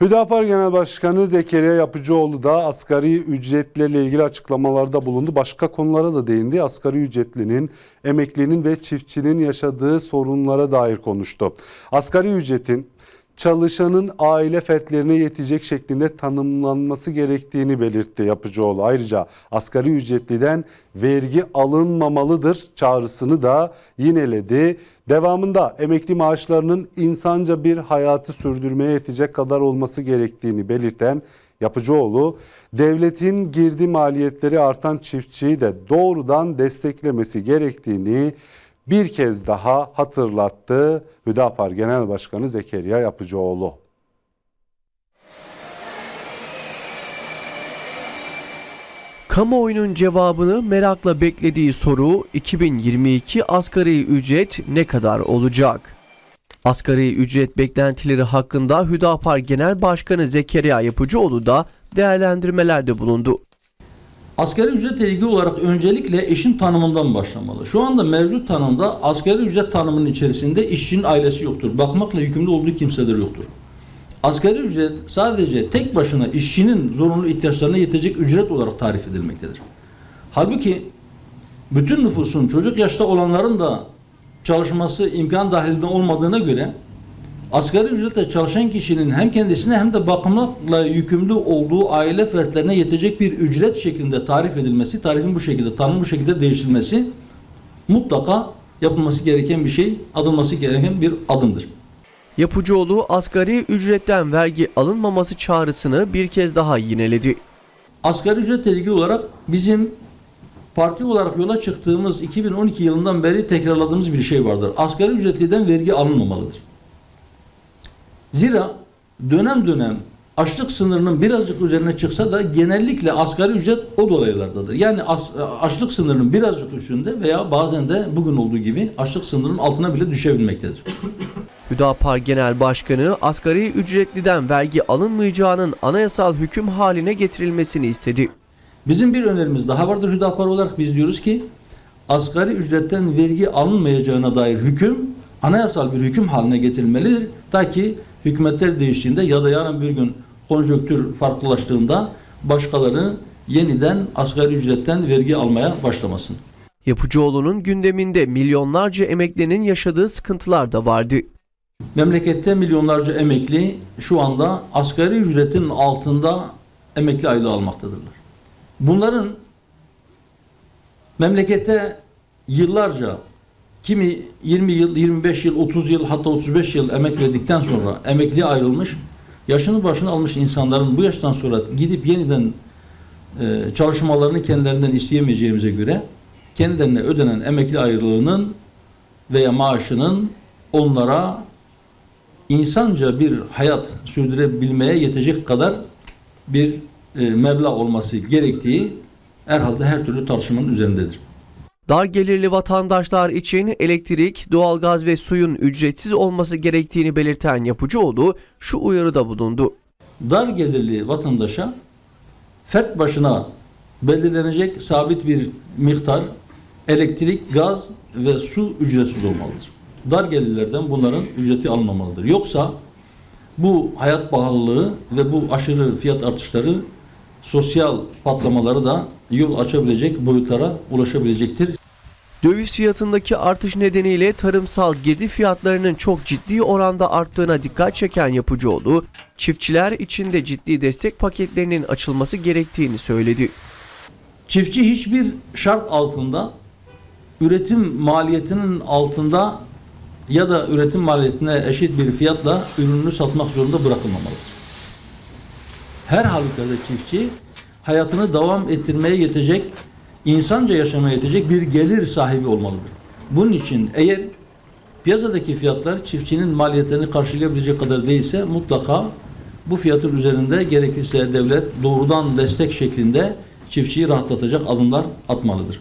Hüdapar Genel Başkanı Zekeriya Yapıcıoğlu da asgari ücretlerle ilgili açıklamalarda bulundu. Başka konulara da değindi. Asgari ücretlinin, emeklinin ve çiftçinin yaşadığı sorunlara dair konuştu. Asgari ücretin çalışanın aile fertlerine yetecek şeklinde tanımlanması gerektiğini belirtti Yapıcıoğlu. Ayrıca asgari ücretliden vergi alınmamalıdır çağrısını da yineledi. Devamında emekli maaşlarının insanca bir hayatı sürdürmeye yetecek kadar olması gerektiğini belirten Yapıcıoğlu, devletin girdi maliyetleri artan çiftçiyi de doğrudan desteklemesi gerektiğini bir kez daha hatırlattı Hüdapar Genel Başkanı Zekeriya Yapıcıoğlu. Kamuoyunun cevabını merakla beklediği soru 2022 asgari ücret ne kadar olacak? Asgari ücret beklentileri hakkında Hüdapar Genel Başkanı Zekeriya Yapıcıoğlu da değerlendirmelerde bulundu. Asgari ücretle ilgili olarak öncelikle eşin tanımından başlamalı. Şu anda mevcut tanımda asgari ücret tanımının içerisinde işçinin ailesi yoktur. Bakmakla yükümlü olduğu kimseler yoktur. Asgari ücret sadece tek başına işçinin zorunlu ihtiyaçlarına yetecek ücret olarak tarif edilmektedir. Halbuki bütün nüfusun çocuk yaşta olanların da çalışması imkan dahilinde olmadığına göre asgari ücretle çalışan kişinin hem kendisine hem de bakımla yükümlü olduğu aile fertlerine yetecek bir ücret şeklinde tarif edilmesi, tarifin bu şekilde, tanımın bu şekilde değiştirilmesi mutlaka yapılması gereken bir şey, adılması gereken bir adımdır. Yapıcıoğlu asgari ücretten vergi alınmaması çağrısını bir kez daha yineledi. Asgari ücretle ilgili olarak bizim parti olarak yola çıktığımız 2012 yılından beri tekrarladığımız bir şey vardır. Asgari ücretliden vergi alınmamalıdır. Zira dönem dönem açlık sınırının birazcık üzerine çıksa da genellikle asgari ücret o dolaylardadır. Yani as, açlık sınırının birazcık üstünde veya bazen de bugün olduğu gibi açlık sınırının altına bile düşebilmektedir. Hüdapar Genel Başkanı asgari ücretliden vergi alınmayacağının anayasal hüküm haline getirilmesini istedi. Bizim bir önerimiz daha vardır Hüdapar olarak. Biz diyoruz ki asgari ücretten vergi alınmayacağına dair hüküm anayasal bir hüküm haline getirilmelidir. Ta ki hükümetler değiştiğinde ya da yarın bir gün konjonktür farklılaştığında başkaları yeniden asgari ücretten vergi almaya başlamasın. Yapıcıoğlu'nun gündeminde milyonlarca emeklinin yaşadığı sıkıntılar da vardı. Memlekette milyonlarca emekli şu anda asgari ücretin altında emekli aylığı almaktadırlar. Bunların memlekette yıllarca kimi 20 yıl, 25 yıl, 30 yıl hatta 35 yıl emek verdikten sonra emekliye ayrılmış, yaşını başını almış insanların bu yaştan sonra gidip yeniden e, çalışmalarını kendilerinden isteyemeyeceğimize göre kendilerine ödenen emekli ayrılığının veya maaşının onlara insanca bir hayat sürdürebilmeye yetecek kadar bir e, meblağ olması gerektiği herhalde her türlü tartışmanın üzerindedir. Dar gelirli vatandaşlar için elektrik, doğalgaz ve suyun ücretsiz olması gerektiğini belirten Yapıcıoğlu şu uyarıda bulundu. Dar gelirli vatandaşa fert başına belirlenecek sabit bir miktar elektrik, gaz ve su ücretsiz olmalıdır. Dar gelirlerden bunların ücreti alınmamalıdır. Yoksa bu hayat pahalılığı ve bu aşırı fiyat artışları sosyal patlamaları da yol açabilecek boyutlara ulaşabilecektir. Döviz fiyatındaki artış nedeniyle tarımsal girdi fiyatlarının çok ciddi oranda arttığına dikkat çeken Yapıcıoğlu, çiftçiler için de ciddi destek paketlerinin açılması gerektiğini söyledi. Çiftçi hiçbir şart altında üretim maliyetinin altında ya da üretim maliyetine eşit bir fiyatla ürününü satmak zorunda bırakılmamalıdır. Her halükarda çiftçi hayatını devam ettirmeye yetecek, insanca yaşamaya yetecek bir gelir sahibi olmalıdır. Bunun için eğer piyasadaki fiyatlar çiftçinin maliyetlerini karşılayabilecek kadar değilse mutlaka bu fiyatın üzerinde gerekirse devlet doğrudan destek şeklinde çiftçiyi rahatlatacak adımlar atmalıdır.